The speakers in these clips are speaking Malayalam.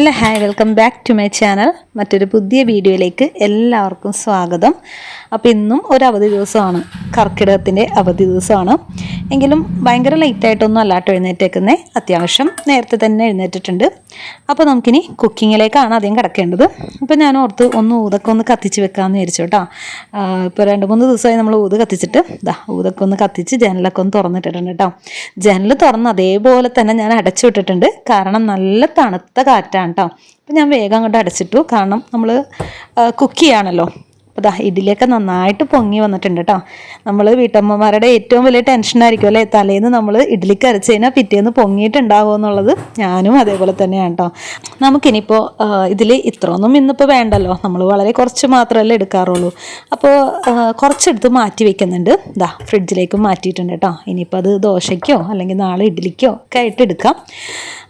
Hello hi welcome back to my channel. മറ്റൊരു പുതിയ വീഡിയോയിലേക്ക് എല്ലാവർക്കും സ്വാഗതം. അപ്പോൾ ഇന്നും ഒരു അവധി ദിവസമാണ്. കർക്കിടകത്തിന്റെ അവധി ദിവസമാണ്. എങ്കിലും ഭയങ്കര ലൈറ്റായിട്ടൊന്നും അല്ലാട്ടോ എഴുന്നേറ്റേക്കുന്നത് അത്യാവശ്യം നേരത്തെ തന്നെ എഴുന്നേറ്റിട്ടുണ്ട്. അപ്പോൾ നമുക്കിനി കുക്കിങ്ങിലേക്കാണ് ആദ്യം കിടക്കേണ്ടത്. അപ്പോൾ ഞാൻ ഓർത്ത് ഒന്ന് ഊതൊക്കെ ഒന്ന് കത്തിച്ച് വെക്കാമെന്ന് വിചാരിച്ചു കേട്ടോ. ഇപ്പോൾ രണ്ട് മൂന്ന് ദിവസമായി നമ്മൾ ഊത് കത്തിച്ചിട്ട്. ഇതാ ഊതൊക്കെ ഒന്ന് കത്തിച്ച് ജനലൊക്കെ ഒന്ന് തുറന്നിട്ടിട്ടുണ്ട് കേട്ടോ. ജനൽ തുറന്ന് അതേപോലെ തന്നെ ഞാൻ അടച്ചു വിട്ടിട്ടുണ്ട് കാരണം നല്ല തണുത്ത കാറ്റാണ്. കേട്ടോ അപ്പം ഞാൻ വേഗം അങ്ങോട്ട് അടച്ചിട്ടു. കാരണം നമ്മൾ കുക്ക് ചെയ്യാണല്ലോ. അപ്പോൾ ദാ ഇഡ്ഡലിയൊക്കെ നന്നായിട്ട് പൊങ്ങി വന്നിട്ടുണ്ട് കേട്ടോ നമ്മൾ വീട്ടമ്മമാരുടെ ഏറ്റവും വലിയ ടെൻഷനായിരിക്കും അല്ലേ? തലേന്ന് നമ്മൾ ഇഡ്ഡലിക്ക് അരച്ച് കഴിഞ്ഞാൽ പിറ്റേന്ന് പൊങ്ങിയിട്ടുണ്ടാകുമോ എന്നുള്ളത് ഞാനും അതേപോലെ തന്നെയാണ് കേട്ടോ നമുക്കിനിയിപ്പോൾ ഇതിൽ ഇത്രയൊന്നും ഇന്നിപ്പോൾ വേണ്ടല്ലോ. നമ്മൾ വളരെ കുറച്ച് മാത്രമല്ലേ എടുക്കാറുള്ളൂ. അപ്പോൾ കുറച്ചെടുത്ത് മാറ്റി വെക്കുന്നുണ്ട്. ദാ ഫ്രിഡ്ജിലേക്ക് മാറ്റിയിട്ടുണ്ട് കേട്ടോ ഇനിയിപ്പോൾ അത് ദോശയ്ക്കോ അല്ലെങ്കിൽ നാളെ ഇഡ്ഡലിക്കോ ഒക്കെ ആയിട്ട് എടുക്കാം.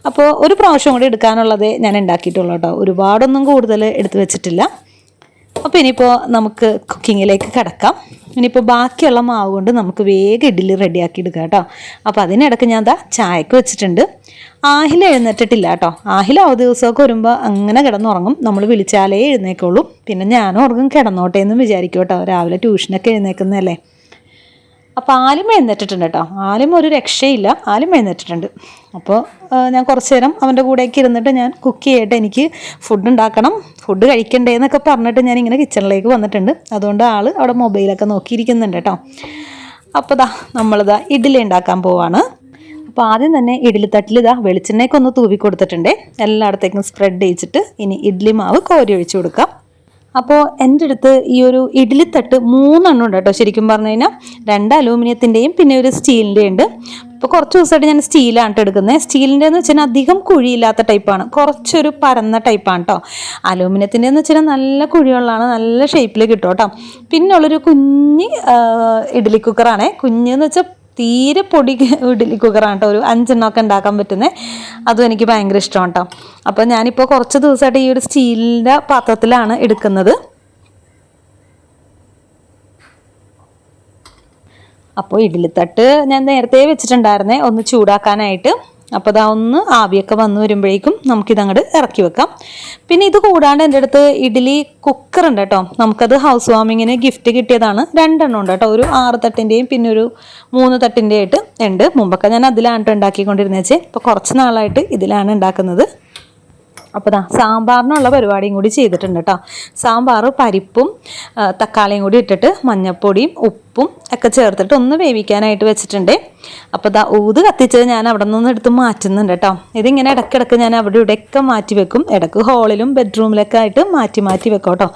അപ്പോൾ ഒരു പ്രാവശ്യം കൂടി എടുക്കാനുള്ളത് ഞാൻ ഉണ്ടാക്കിയിട്ടുള്ളൂ കേട്ടോ. ഒരുപാടൊന്നും കൂടുതൽ എടുത്തു വെച്ചിട്ടില്ല. അപ്പോൾ ഇനിയിപ്പോൾ നമുക്ക് കുക്കിങ്ങിലേക്ക് കിടക്കാം. ഇനിയിപ്പോൾ ബാക്കിയുള്ള മാവ് കൊണ്ട് നമുക്ക് വേഗം ഇഡ്ഡലി റെഡിയാക്കി എടുക്കാം കേട്ടോ. അപ്പോൾ അതിനിടയ്ക്ക് ഞാൻ ദാ ചായക്ക് വെച്ചിട്ടുണ്ട്. ആഹില എഴുന്നേറ്റിട്ടില്ല കേട്ടോ. ആഹില ആ ദിവസമൊക്കെ വരുമ്പോൾ അങ്ങനെ കിടന്നുറങ്ങും. നമ്മൾ വിളിച്ചാലേ എഴുന്നേക്കുള്ളൂ. പിന്നെ ഞാനും ഉറങ്ങും കിടന്നോട്ടെ എന്നും വിചാരിക്കും കേട്ടോ. രാവിലെ ട്യൂഷനൊക്കെ എഴുന്നേക്കുന്നതല്ലേ. അപ്പോൾ ആലും എഴുന്നേറ്റിട്ടുണ്ട് കേട്ടോ. ആലും ഒരു രക്ഷയില്ല. ആലും എഴുന്നേറ്റിട്ടുണ്ട്. അപ്പോൾ ഞാൻ കുറച്ച് നേരം അവന്റെ കൂടെയൊക്കെ ഇരുന്നിട്ട് ഞാൻ കുക്ക് ചെയ്യട്ടെ എനിക്ക് ഫുഡ് ഉണ്ടാക്കണം. ഫുഡ് കഴിക്കണ്ടേ എന്നൊക്കെ പറഞ്ഞിട്ട് ഞാൻ ഇങ്ങനെ കിച്ചണിലേക്ക് വന്നിട്ടുണ്ട്. അതുകൊണ്ട് ആൾ അവിടെ മൊബൈലൊക്കെ നോക്കിയിരിക്കുന്നുണ്ട് കേട്ടോ. അപ്പോൾ ദാ നമ്മളിതാ ഇഡ്ഡലി ഉണ്ടാക്കാൻ പോവാണ്. അപ്പോൾ ആദ്യം തന്നെ ഇഡ്ഡലി തട്ടിൽ ഇതാ വെളിച്ചെണ്ണയൊക്കെ ഒന്ന് തൂവി കൊടുത്തിട്ടുണ്ട് എല്ലായിടത്തേക്കും സ്പ്രെഡ് ചെയ്യിച്ചിട്ട് ഇനി ഇഡ്ഡലി മാവ് കോരി ഒഴിച്ചു കൊടുക്കാം. അപ്പോൾ എന്റെ അടുത്ത് ഈ ഒരു ഇഡ്ഡലിത്തട്ട് മൂന്നെണ്ണം ഉണ്ട് കേട്ടോ ശരിക്കും പറഞ്ഞു കഴിഞ്ഞാൽ രണ്ട് അലൂമിനിയത്തിന്റെയും പിന്നെ ഒരു സ്റ്റീലിന്റെ ഉണ്ട്. ഇപ്പോൾ കുറച്ച് ദിവസമായിട്ട് ഞാൻ സ്റ്റീലാണ് എടുക്കുന്നത് സ്റ്റീലിന്റെ എന്ന് വെച്ചാൽ അധികം കുഴിയില്ലാത്ത ടൈപ്പാണ് കുറച്ചൊരു പരന്ന ടൈപ്പാണ് കേട്ടോ അലൂമിനിയത്തിന്റെ എന്ന് വെച്ചാൽ നല്ല കുഴിയുള്ളതാണ് നല്ല ഷേപ്പിൽ കിട്ടും കേട്ടോ പിന്നെ ഉള്ളൊരു കുഞ്ഞ് ഇഡ്ഡലി കുക്കറാണേ കുഞ്ഞെന്ന് വെച്ചാൽ തീരെ പൊടി ഇഡ്ഡലി കുക്കറാണ് കേട്ടോ. ഒരു അഞ്ചെണ്ണമൊക്കെ ഉണ്ടാക്കാൻ പറ്റുന്നത് അതും എനിക്ക് ഭയങ്കര ഇഷ്ടമാണ് കേട്ടോ. അപ്പോൾ ഞാനിപ്പോൾ കുറച്ച് ദിവസമായിട്ട് ഈ ഒരു സ്റ്റീലിന്റെ പാത്രത്തിലാണ് എടുക്കുന്നത്. അപ്പോൾ ഇഡ്ഡലിത്തട്ട് ഞാൻ നേരത്തെ വെച്ചിട്ടുണ്ടായിരുന്നേ. ഒന്ന് ചൂടാക്കാനായിട്ട്. അപ്പോൾ അതാ ഒന്ന് ആവിയൊക്കെ വന്നു വരുമ്പോഴേക്കും നമുക്കിതങ്ങോട്ട് ഇറക്കി വെക്കാം. പിന്നെ ഇത് കൂടാണ്ട് എന്റെ അടുത്ത് ഇഡ്ഡലി കുക്കർ ഉണ്ട് കേട്ടോ. നമുക്കത് ഹൗസ് വാമിങ്ങിന് ഗിഫ്റ്റ് കിട്ടിയതാണ്. രണ്ടെണ്ണം ഉണ്ട് കേട്ടോ. ഒരു ആറ് തട്ടിന്റെയും പിന്നെ ഒരു മൂന്ന് തട്ടിന്റെ ആയിട്ട് ഉണ്ട്. മുമ്പൊക്കെ ഞാൻ അതിലാണ് ഉണ്ടാക്കിക്കൊണ്ടിരുന്നേച്ചേ. ഇപ്പോൾ കുറച്ച് നാളായിട്ട് ഇതിലാണ് ഉണ്ടാക്കുന്നത്. അപ്പോൾ ദാ സാമ്പാറിനുള്ള പരിപാടിയും കൂടി ചെയ്തിട്ടുണ്ട് കേട്ടോ. സാമ്പാർ പരിപ്പും തക്കാളിയും കൂടി ഇട്ടിട്ട് മഞ്ഞൾപ്പൊടിയും ഉപ്പും ഒക്കെ ചേർത്തിട്ട് ഒന്ന് വേവിക്കാനായിട്ട് വെച്ചിട്ടുണ്ട്. അപ്പോൾ ദാ ഊത് കത്തിച്ചത് ഞാൻ അവിടെ നിന്ന് എടുത്ത് മാറ്റുന്നുണ്ട് കേട്ടോ. ഇതിങ്ങനെ ഇടയ്ക്കിടയ്ക്ക് ഞാൻ അവിടെ ഇവിടെയൊക്കെ മാറ്റി വെക്കും. ഇടയ്ക്ക് ഹോളിലും ബെഡ്റൂമിലൊക്കെ ആയിട്ട് മാറ്റി മാറ്റി വെക്കും കേട്ടോ.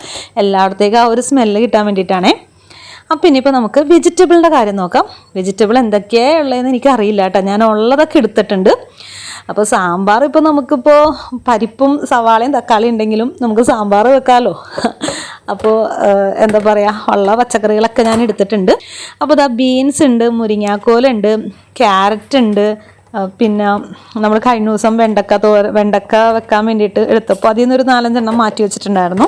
എല്ലായിടത്തേക്കും ആ ഒരു സ്മെല്ല് കിട്ടാൻ വേണ്ടിയിട്ടാണേ. അപ്പം ഇനിയിപ്പോൾ നമുക്ക് വെജിറ്റബിളിന്റെ കാര്യം നോക്കാം. വെജിറ്റബിൾ എന്തൊക്കെയാണ് ഉള്ളതെന്ന് എനിക്ക് അറിയില്ല കേട്ടോ. ഞാൻ ഉള്ളതൊക്കെ എടുത്തിട്ടുണ്ട്. അപ്പോൾ സാമ്പാർ ഇപ്പോൾ നമുക്കിപ്പോൾ പരിപ്പും സവാളയും തക്കാളി ഉണ്ടെങ്കിലും നമുക്ക് സാമ്പാർ വെക്കാമല്ലോ അപ്പോൾ എന്താ പറയുക ഉള്ള പച്ചക്കറികളൊക്കെ ഞാൻ എടുത്തിട്ടുണ്ട്. അപ്പോൾ ഇതാ ബീൻസ് ഉണ്ട് മുരിങ്ങാക്കോലുണ്ട് ക്യാരറ്റ് ഉണ്ട് പിന്നെ നമ്മൾ കഴിഞ്ഞ ദിവസം വെണ്ടക്ക തോ വെണ്ടക്ക വെക്കാൻ വേണ്ടിയിട്ട് എടുത്തപ്പോൾ അതിൽ നിന്നൊരു നാലഞ്ചെണ്ണം മാറ്റി വെച്ചിട്ടുണ്ടായിരുന്നു.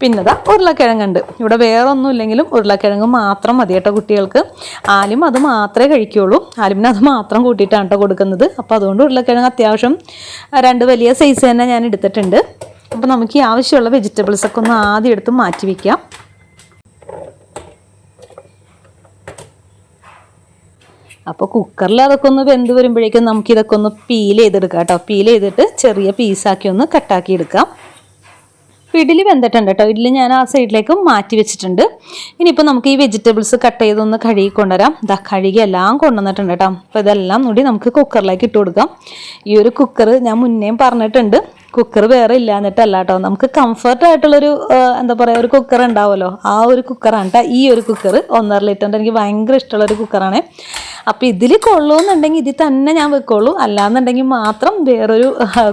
പിന്നെ ഇതാ ഉരുളക്കിഴങ്ങുണ്ട് ഇവിടെ വേറെ ഒന്നും ഇല്ലെങ്കിലും ഉരുളക്കിഴങ്ങ് മാത്രം മതി കേട്ടോ കുട്ടികൾക്ക്. ആലും അത് മാത്രമേ കഴിക്കുകയുള്ളൂ ആലിമിന് അത് മാത്രം കൂട്ടിയിട്ടാണ് കേട്ടോ കൊടുക്കുന്നത്. അപ്പോൾ അതുകൊണ്ട് ഉരുളക്കിഴങ്ങ് അത്യാവശ്യം രണ്ട് വലിയ സൈസ് തന്നെ ഞാൻ എടുത്തിട്ടുണ്ട്. അപ്പോൾ നമുക്ക് ഈ ആവശ്യമുള്ള വെജിറ്റബിൾസൊക്കെ ഒന്ന് ആദ്യം എടുത്ത് മാറ്റി വയ്ക്കാം അപ്പോൾ കുക്കറിൽ അതൊക്കെ ഒന്ന് വെന്ത് വരുമ്പോഴേക്കും നമുക്ക് ഇതൊക്കെ ഒന്ന് പീൽ ചെയ്തെടുക്കാം കേട്ടോ. പീൽ ചെയ്തിട്ട് ചെറിയ പീസാക്കി ഒന്ന് കട്ടാക്കി എടുക്കാം. ഇഡ്ഡലി വെന്തിട്ടുണ്ട് കേട്ടോ. ഇഡ്ഡലി ഞാൻ ആ സൈഡിലേക്ക് മാറ്റി വെച്ചിട്ടുണ്ട്. ഇനിയിപ്പോൾ നമുക്ക് ഈ വെജിറ്റബിൾസ് കട്ട് ചെയ്തൊന്ന് കഴുകി കൊണ്ടുവരാം. ഇതാ കഴുകി എല്ലാം കൊണ്ടുവന്നിട്ടുണ്ട് കേട്ടോ. അപ്പോൾ ഇതെല്ലാം കൂടി നമുക്ക് കുക്കറിലേക്ക് ഇട്ട് കൊടുക്കാം. ഈ ഒരു കുക്കർ ഞാൻ മുന്നേം പറഞ്ഞിട്ടുണ്ട്. കുക്കർ വേറെ ഇല്ല എന്നിട്ടല്ല കേട്ടോ നമുക്ക് കംഫർട്ട് ആയിട്ടുള്ളൊരു എന്താ പറയുക ഒരു കുക്കർ ഉണ്ടാവുമല്ലോ ആ ഒരു കുക്കറാണ് കേട്ടോ ഈ ഒരു കുക്കർ ഒന്നര ലിറ്ററിന്റെ എനിക്ക് ഭയങ്കര ഇഷ്ടമുള്ളൊരു കുക്കറാണ് അപ്പോൾ ഇതിൽ കൊള്ളുമെന്നുണ്ടെങ്കിൽ ഇതിൽ തന്നെ ഞാൻ വെക്കുള്ളൂ. അല്ലാന്നുണ്ടെങ്കിൽ മാത്രം വേറൊരു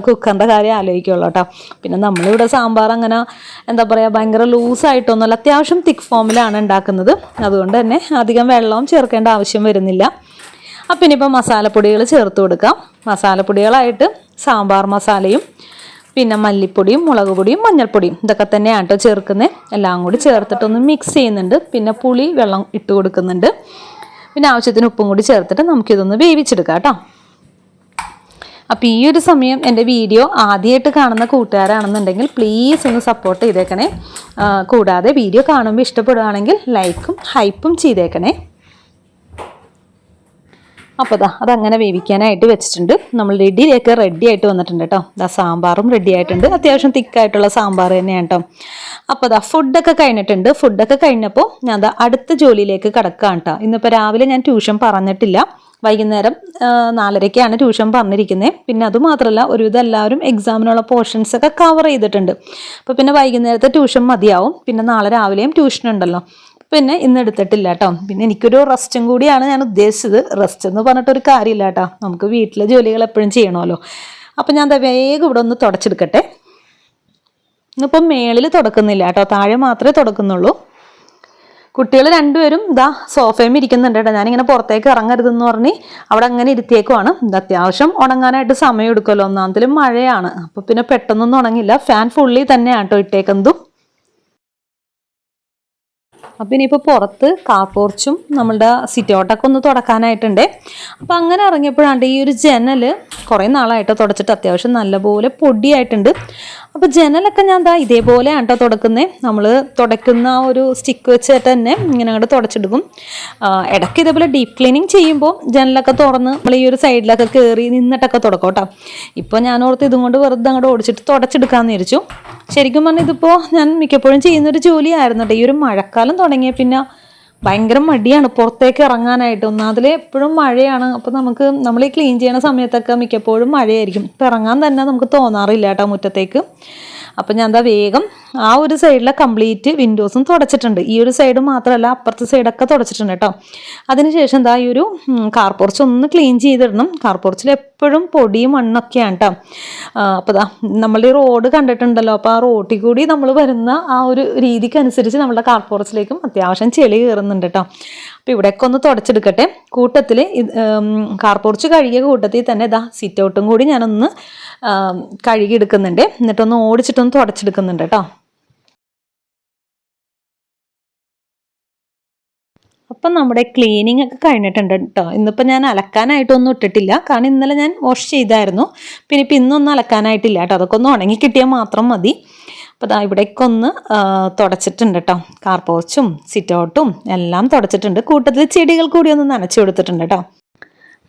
കുക്കറിന്റെ കാര്യം ആലോചിക്കുള്ളൂ കേട്ടോ പിന്നെ നമ്മളിവിടെ സാമ്പാർ അങ്ങനെ എന്താ പറയുക ഭയങ്കര ലൂസായിട്ടൊന്നുമല്ല അത്യാവശ്യം തിക്ക് ഫോമിലാണ് ഉണ്ടാക്കുന്നത്. അതുകൊണ്ട് തന്നെ അധികം വെള്ളവും ചേർക്കേണ്ട ആവശ്യം വരുന്നില്ല. അപ്പം ഇനിയിപ്പോൾ മസാലപ്പൊടികൾ ചേർത്ത് കൊടുക്കാം. മസാലപ്പൊടികളായിട്ട് സാമ്പാർ മസാലയും പിന്നെ മല്ലിപ്പൊടിയും മുളക് പൊടിയും മഞ്ഞൾപ്പൊടിയും ഇതൊക്കെ തന്നെയാണ് കേട്ടോ ചേർക്കുന്നത് എല്ലാം കൂടി ചേർത്തിട്ടൊന്ന് മിക്സ് ചെയ്യുന്നുണ്ട്. പിന്നെ പുളി വെള്ളം ഇട്ട് കൊടുക്കുന്നുണ്ട്. പിന്നെ ആവശ്യത്തിന് ഉപ്പും കൂടി ചേർത്തിട്ട് നമുക്കിതൊന്ന് വേവിച്ചെടുക്കാം കേട്ടോ. അപ്പോൾ ഈ ഒരു സമയം എന്റെ വീഡിയോ ആദ്യമായിട്ട് കാണുന്ന കൂട്ടുകാരാണെന്നുണ്ടെങ്കിൽ പ്ലീസ് ഒന്ന് സപ്പോർട്ട് ചെയ്തേക്കണേ. കൂടാതെ വീഡിയോ കാണുമ്പോൾ ഇഷ്ടപ്പെടുകയാണെങ്കിൽ ലൈക്കും ഹൈപ്പും ചെയ്തേക്കണേ. അപ്പോൾ ദാ അതങ്ങനെ വേവിക്കാനായിട്ട് വെച്ചിട്ടുണ്ട്. നമ്മൾ റെഡിയിലേക്ക് റെഡി ആയിട്ട് വന്നിട്ടുണ്ട് കേട്ടോ ദാ സാമ്പാറും റെഡി ആയിട്ടുണ്ട്. അത്യാവശ്യം തിക്കായിട്ടുള്ള സാമ്പാർ തന്നെയാണ് കേട്ടോ അപ്പോൾ ദാ ഫുഡൊക്കെ കഴിഞ്ഞിട്ടുണ്ട്. ഫുഡൊക്കെ കഴിഞ്ഞപ്പോൾ ഞാൻ ദാ അടുത്ത ജോലിയിലേക്ക് കിടക്കുകയാണ് കേട്ടോ ഇന്നിപ്പോൾ രാവിലെ ഞാൻ ട്യൂഷൻ പറഞ്ഞിട്ടില്ല. വൈകുന്നേരം നാലരയ്ക്കാണ് ട്യൂഷൻ പറഞ്ഞിരിക്കുന്നത് പിന്നെ അതുമാത്രമല്ല ഒരുവിധം എല്ലാവരും എക്സാമിനുള്ള പോർഷൻസ് ഒക്കെ കവർ ചെയ്തിട്ടുണ്ട്. അപ്പോൾ പിന്നെ വൈകുന്നേരത്തെ ട്യൂഷൻ മതിയാവും. പിന്നെ നാളെ രാവിലെയും ട്യൂഷൻ ഉണ്ടല്ലോ. പിന്നെ ഇന്ന് എടുത്തിട്ടില്ല കേട്ടോ പിന്നെ എനിക്കൊരു റെസ്റ്റും കൂടിയാണ് ഞാൻ ഉദ്ദേശിച്ചത്. റെസ്റ്റ് എന്ന് പറഞ്ഞിട്ടൊരു കാര്യമില്ല കേട്ടോ നമുക്ക് വീട്ടിലെ ജോലികൾ എപ്പോഴും ചെയ്യണമല്ലോ. അപ്പം ഞാൻ എന്താ വേഗം ഇവിടെ ഒന്ന് തുടച്ചെടുക്കട്ടെ. ഇന്നിപ്പം മേളിൽ തുടക്കുന്നില്ല കേട്ടോ താഴെ മാത്രമേ തുടക്കുന്നുള്ളൂ. കുട്ടികൾ രണ്ടുപേരും ഇതാ സോഫയും ഇരിക്കുന്നുണ്ട് കേട്ടോ ഞാനിങ്ങനെ പുറത്തേക്ക് ഇറങ്ങരുതെന്ന് പറഞ്ഞ് അവിടെ അങ്ങനെ ഇരുത്തിയേക്കുവാണ്. അത്യാവശ്യം ഉണങ്ങാനായിട്ട് സമയം എടുക്കുമല്ലോ. ഒന്നാമത്തിലും മഴയാണ്. അപ്പോൾ പിന്നെ പെട്ടെന്നൊന്നും ഉണങ്ങില്ല. ഫാൻ ഫുള്ളി തന്നെയാണ് കേട്ടോ ഇട്ടേക്കുന്നതും. അപ്പം ഇനിയിപ്പോൾ പുറത്ത് കാർ പോർച്ചും നമ്മളുടെ സിറ്റോട്ടൊക്കെ ഒന്ന് തുടക്കാനായിട്ടുണ്ട്. അപ്പം അങ്ങനെ ഇറങ്ങിയപ്പോഴാണ്ട് ഈ ഒരു ജനൽ കുറേ നാളായിട്ട് തുടച്ചിട്ട് അത്യാവശ്യം നല്ലപോലെ പൊടിയായിട്ടുണ്ട്. അപ്പോൾ ജനലൊക്കെ ഞാൻ ദാ ഇതേപോലെ ആട്ടോ തുടക്കുന്നത് നമ്മൾ തുടയ്ക്കുന്ന ആ ഒരു സ്റ്റിക്ക് വെച്ചിട്ട് തന്നെ ഇങ്ങനെ അങ്ങോട്ട് തുടച്ചെടുക്കും ഇടയ്ക്ക് ഇതേപോലെ ഡീപ്പ് ക്ലീനിങ് ചെയ്യുമ്പോൾ ജനലൊക്കെ തുറന്ന് നമ്മൾ ഈ ഒരു സൈഡിലൊക്കെ കയറി നിന്നിട്ടൊക്കെ തുടക്കും കേട്ടോ ഇപ്പോൾ ഞാൻ ഓർത്ത് ഇതും കൊണ്ട് വെറുതെ അങ്ങോട്ട് ഓടിച്ചിട്ട് തുടച്ചെടുക്കാമെന്ന് വിചാരിച്ചു. ശരിക്കും പറഞ്ഞാൽ ഇതിപ്പോൾ ഞാൻ മിക്കപ്പോഴും ചെയ്യുന്നൊരു ജോലിയായിരുന്നു കേട്ടോ ഈ ഒരു മഴക്കാലം തുടങ്ങിയ പിന്നെ ഭയങ്കര മടിയാണ് പുറത്തേക്ക് ഇറങ്ങാനായിട്ട്. ഒന്നാതിൽ എപ്പോഴും മഴയാണ്. അപ്പോൾ നമുക്ക് നമ്മൾ ഈ ക്ലീൻ ചെയ്യുന്ന സമയത്തൊക്കെ മിക്കപ്പോഴും മഴയായിരിക്കും. ഇപ്പം ഇറങ്ങാൻ തന്നെ നമുക്ക് തോന്നാറില്ല കേട്ടോ മുറ്റത്തേക്ക്. അപ്പം ഞാൻ എന്താ വേഗം ആ ഒരു സൈഡിലെ കംപ്ലീറ്റ് വിൻഡോസും തുടച്ചിട്ടുണ്ട്. ഈ ഒരു സൈഡ് മാത്രമല്ല അപ്പുറത്തെ സൈഡൊക്കെ തുടച്ചിട്ടുണ്ട് കേട്ടോ അതിനുശേഷം എന്താ ഈ ഒരു കാർ പോർച്ച് ഒന്ന് ക്ലീൻ ചെയ്തിടണം. കാർ പോർച്ചിൽ എപ്പോഴും പൊടിയും മണ്ണൊക്കെയാണ് കേട്ടോ അപ്പോൾ ദാ നമ്മൾ ഈ റോഡ് കണ്ടിട്ടുണ്ടല്ലോ. അപ്പോൾ ആ റോട്ടിൽ കൂടി നമ്മൾ വരുന്ന ആ ഒരു രീതിക്കനുസരിച്ച് നമ്മുടെ കാർ പോർച്ചിലേക്കും അത്യാവശ്യം ചെളി കയറുന്നുണ്ട് കേട്ടോ അപ്പോൾ ഇവിടെയൊക്കെ ഒന്ന് തുടച്ചെടുക്കട്ടെ. കൂട്ടത്തിൽ കാർ പോർച്ച് കഴുകിയ കൂട്ടത്തിൽ തന്നെ ഇതാ സിറ്റ് ഔട്ടും കൂടി ഞാനൊന്ന് കഴുകി കഴുകിയെടുക്കുന്നുണ്ട്. എന്നിട്ടൊന്ന് ഓടിച്ചിട്ടൊന്ന് തുടച്ചെടുക്കുന്നുണ്ട് കേട്ടോ. അപ്പം നമ്മുടെ ക്ലീനിങ് ഒക്കെ കഴിഞ്ഞിട്ടുണ്ട് കേട്ടോ. ഇന്നിപ്പോൾ ഞാൻ അലക്കാനായിട്ടൊന്നും ഇട്ടിട്ടില്ല. കാരണം ഇന്നലെ ഞാൻ വാഷ് ചെയ്തായിരുന്നു. പിന്നെ ഇപ്പം ഇന്നൊന്നും അലക്കാനായിട്ടില്ല കേട്ടോ. അതൊക്കെ ഒന്ന് ഉണങ്ങി കിട്ടിയാൽ മാത്രം മതി. അപ്പോൾ ദാ ഇവിടേക്ക് ഒന്ന് തുടച്ചിട്ടുണ്ട് കേട്ടോ കാർ പോർച്ചും സിറ്റൗട്ടും എല്ലാം തുടച്ചിട്ടുണ്ട്. കൂട്ടത്തിൽ ചെടികൾ കൂടി ഒന്ന് നനച്ചു കൊടുത്തിട്ടുണ്ട് കേട്ടോ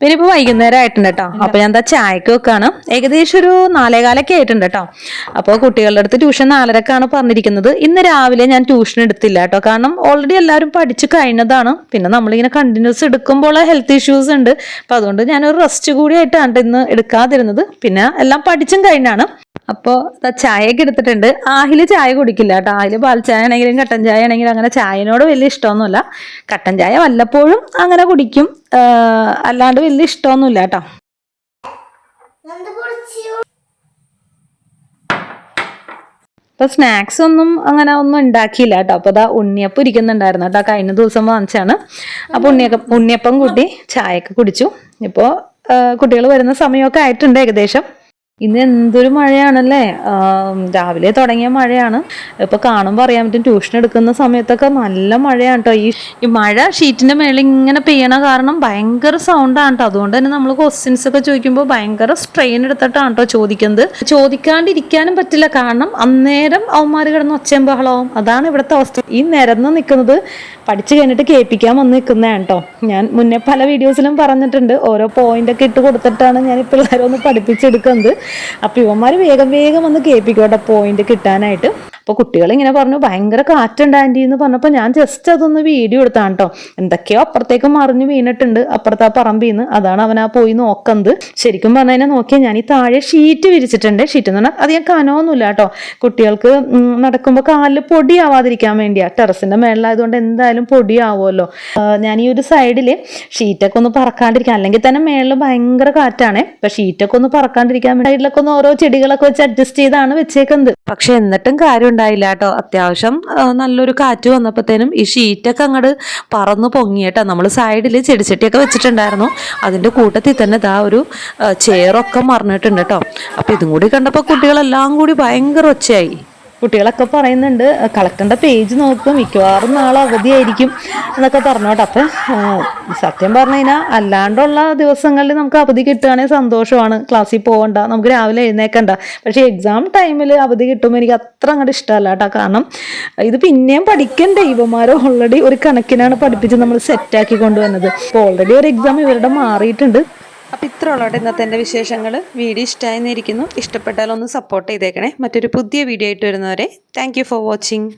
പിന്നെ ഇപ്പോൾ വൈകുന്നേരം ആയിട്ടുണ്ട് കേട്ടോ അപ്പോൾ ഞാൻ എന്താ ചായക്ക് വെക്കാണ്. ഏകദേശം ഒരു നാലേകാലൊക്കെ ആയിട്ടുണ്ട് കേട്ടോ അപ്പോൾ കുട്ടികളുടെ അടുത്ത് ട്യൂഷൻ നാലരക്കാണ് പറഞ്ഞിരിക്കുന്നത്. ഇന്ന് രാവിലെ ഞാൻ ട്യൂഷൻ എടുത്തില്ല കേട്ടോ കാരണം ഓൾറെഡി എല്ലാവരും പഠിച്ചു കഴിഞ്ഞതാണ്. പിന്നെ നമ്മളിങ്ങനെ കണ്ടിന്യൂസ് എടുക്കുമ്പോൾ ഹെൽത്ത് ഇഷ്യൂസ് ഉണ്ട്. അപ്പോൾ അതുകൊണ്ട് ഞാനൊരു റെസ്റ്റ് കൂടി ആയിട്ടാണ് ട്ടോ ഇന്ന് എടുക്കാതിരുന്നത്. പിന്നെ എല്ലാം പഠിച്ചും കഴിഞ്ഞാണ്. അപ്പോൾ ചായയൊക്കെ എടുത്തിട്ടുണ്ട്. ആഹിൽ ചായ കുടിക്കില്ല കേട്ടോ. ആഹിൽ പാൽ ചായ ആണെങ്കിലും കട്ടൻ ചായ ആണെങ്കിലും അങ്ങനെ ചായനോട് വലിയ ഇഷ്ടമൊന്നുമില്ല. കട്ടൻ ചായ വല്ലപ്പോഴും അങ്ങനെ കുടിക്കും. അല്ലാണ്ട് വലിയ ഇഷ്ടമൊന്നുമില്ല കേട്ടോ. ഇപ്പൊ സ്നാക്സ് ഒന്നും അങ്ങനെ ഒന്നും ഉണ്ടാക്കിയില്ല കേട്ടോ. അപ്പൊ അതാ ഉണ്ണിയപ്പം ഇരിക്കുന്നുണ്ടായിരുന്നു കേട്ടോ. കഴിഞ്ഞ ദിവസം വാങ്ങിച്ചാണ് അപ്പൊ ഉണ്ണിയപ്പം ഉണ്ണിയപ്പം കൂട്ടി ചായയൊക്കെ കുടിച്ചു. ഇപ്പോൾ കുട്ടികൾ വരുന്ന സമയമൊക്കെ ആയിട്ടുണ്ട് ഏകദേശം. ഇന്ന് എന്തൊരു മഴയാണല്ലേ? രാവിലെ തുടങ്ങിയ മഴയാണ്. ഇപ്പൊ കാണുമ്പോൾ അറിയാൻ പറ്റും ട്യൂഷൻ എടുക്കുന്ന സമയത്തൊക്കെ നല്ല മഴയാണ് കേട്ടോ ഈ മഴ ഷീറ്റിന്റെ മേളിൽ ഇങ്ങനെ പെയ്യണ കാരണം ഭയങ്കര സൗണ്ടാണ് കേട്ടോ അതുകൊണ്ട് തന്നെ നമ്മൾ ക്വസ്റ്റ്യൻസ് ഒക്കെ ചോദിക്കുമ്പോൾ ഭയങ്കര സ്ട്രെയിൻ എടുത്തിട്ടാണ് കേട്ടോ ചോദിക്കുന്നത്. ചോദിക്കാണ്ടിരിക്കാനും പറ്റില്ല. കാരണം അന്നേരം അവന്മാർ കിടന്ന് ഒച്ചയും ബഹളവും അതാണ് ഇവിടുത്തെ അവസ്ഥ. ഈ നിരന്ന് നിൽക്കുന്നത് പഠിച്ചു കഴിഞ്ഞിട്ട് കേൾപ്പിക്കാൻ വന്ന് നിൽക്കുന്നതാണ് കേട്ടോ ഞാൻ മുന്നേ പല വീഡിയോസിലും പറഞ്ഞിട്ടുണ്ട്. ഓരോ പോയിന്റ് ഒക്കെ ഇട്ട് കൊടുത്തിട്ടാണ് ഞാൻ ഈ പിള്ളേരെ ഒന്ന് പഠിപ്പിച്ചെടുക്കുന്നത്. അപ്പോൾ ഇവന്മാർ വേഗം വേഗം ഒന്ന് കേൾപ്പിക്കും കേട്ടോ പോയിന്റ് കിട്ടാനായിട്ട്. അപ്പോൾ കുട്ടികൾ ഇങ്ങനെ പറഞ്ഞു ഭയങ്കര കാറ്റുണ്ട് ആന്റി എന്ന് പറഞ്ഞപ്പോൾ ഞാൻ ജസ്റ്റ് അതൊന്ന് വീഡിയോ എടുത്താണ് കേട്ടോ എന്തൊക്കെയോ അപ്പുറത്തേക്ക് മറിഞ്ഞു വീണിട്ടുണ്ട് അപ്പുറത്ത് ആ പറമ്പിൽ നിന്ന് അതാണ് അവൻ ആ പോയി നോക്കുന്നത്. ശരിക്കും പറഞ്ഞു കഴിഞ്ഞാൽ നോക്കിയാൽ ഞാൻ ഈ താഴെ ഷീറ്റ് വിരിച്ചിട്ടുണ്ട്. ഷീറ്റ് എന്ന് പറഞ്ഞാൽ അധികം കനമൊന്നുമില്ല കേട്ടോ. കുട്ടികൾക്ക് നടക്കുമ്പോൾ കാലിൽ പൊടിയാവാതിരിക്കാൻ വേണ്ടിയാ. ടെറസിന്റെ മേളിലായതുകൊണ്ട് എന്തായാലും പൊടിയാവുമല്ലോ. ഞാൻ ഈ ഒരു സൈഡിൽ ഷീറ്റൊക്കെ ഒന്ന് പറക്കാണ്ടിരിക്കാൻ അല്ലെങ്കിൽ തന്നെ മേളിൽ ഭയങ്കര കാറ്റാണ്. ഇപ്പൊ ഷീറ്റൊക്കെ ഒന്ന് പറക്കാണ്ടിരിക്കാൻ സൈഡിലൊക്കെ ഒന്ന് ഓരോ ചെടികളൊക്കെ വെച്ച് അഡ്ജസ്റ്റ് ചെയ്താണ് വെച്ചേക്കുന്നത്. പക്ഷെ എന്നിട്ടും കാര്യം ഉണ്ടായില്ല കേട്ടോ അത്യാവശ്യം. നല്ലൊരു കാറ്റ് വന്നപ്പോഴത്തേനും ഈ ഷീറ്റൊക്കെ അങ്ങോട്ട് പറന്ന് പൊങ്ങിയേട്ടോ നമ്മൾ സൈഡിൽ ചെടിച്ചട്ടിയൊക്കെ വെച്ചിട്ടുണ്ടായിരുന്നു. അതിന്റെ കൂട്ടത്തിൽ തന്നെ ഇതാ ഒരു ചെയറൊക്കെ മറന്നിട്ടുണ്ട് കേട്ടോ. അപ്പോൾ ഇതും കൂടി കണ്ടപ്പോൾ കുട്ടികളെല്ലാം കൂടി ഭയങ്കര ഒച്ചയായി. കുട്ടികളൊക്കെ പറയുന്നുണ്ട് കളക്ടറിന്റെ പേജ് നോക്കും മിക്കവാറും നാളെ അവധിയായിരിക്കും എന്നൊക്കെ പറഞ്ഞോട്ടെ. അപ്പം സത്യം പറഞ്ഞു കഴിഞ്ഞാൽ അല്ലാണ്ടുള്ള ദിവസങ്ങളിൽ നമുക്ക് അവധി കിട്ടുകയാണെങ്കിൽ സന്തോഷമാണ്. ക്ലാസ്സിൽ പോകണ്ട നമുക്ക് രാവിലെ എഴുന്നേക്കണ്ട. പക്ഷേ എക്സാം ടൈമിൽ അവധി കിട്ടുമ്പോൾ എനിക്ക് അത്ര അങ്ങോട്ട് ഇഷ്ടമല്ല കേട്ടോ കാരണം ഇത് പിന്നെയും പഠിക്കണ്ടേ ഇവന്മാരെ ഓൾറെഡി ഒരു കണക്കിനാണ് പഠിപ്പിച്ച് നമ്മൾ സെറ്റാക്കി കൊണ്ടുവന്നത്. അപ്പോൾ ഓൾറെഡി ഒരു എക്സാം ഇവരുടെ മാറിയിട്ടുണ്ട്. അപ്പോൾ ഇത്ര ഉള്ളോട്ടെ ഇന്നത്തെ എന്റെ വിശേഷങ്ങൾ വീഡിയോ ഇഷ്ടമായിരിക്കുന്നു ഇഷ്ടപ്പെട്ടാൽ ഒന്ന് സപ്പോർട്ട് ചെയ്തേക്കണേ. മറ്റൊരു പുതിയ വീഡിയോ ആയിട്ട് വരുന്നവരെ താങ്ക് ഫോർ വാച്ചിങ്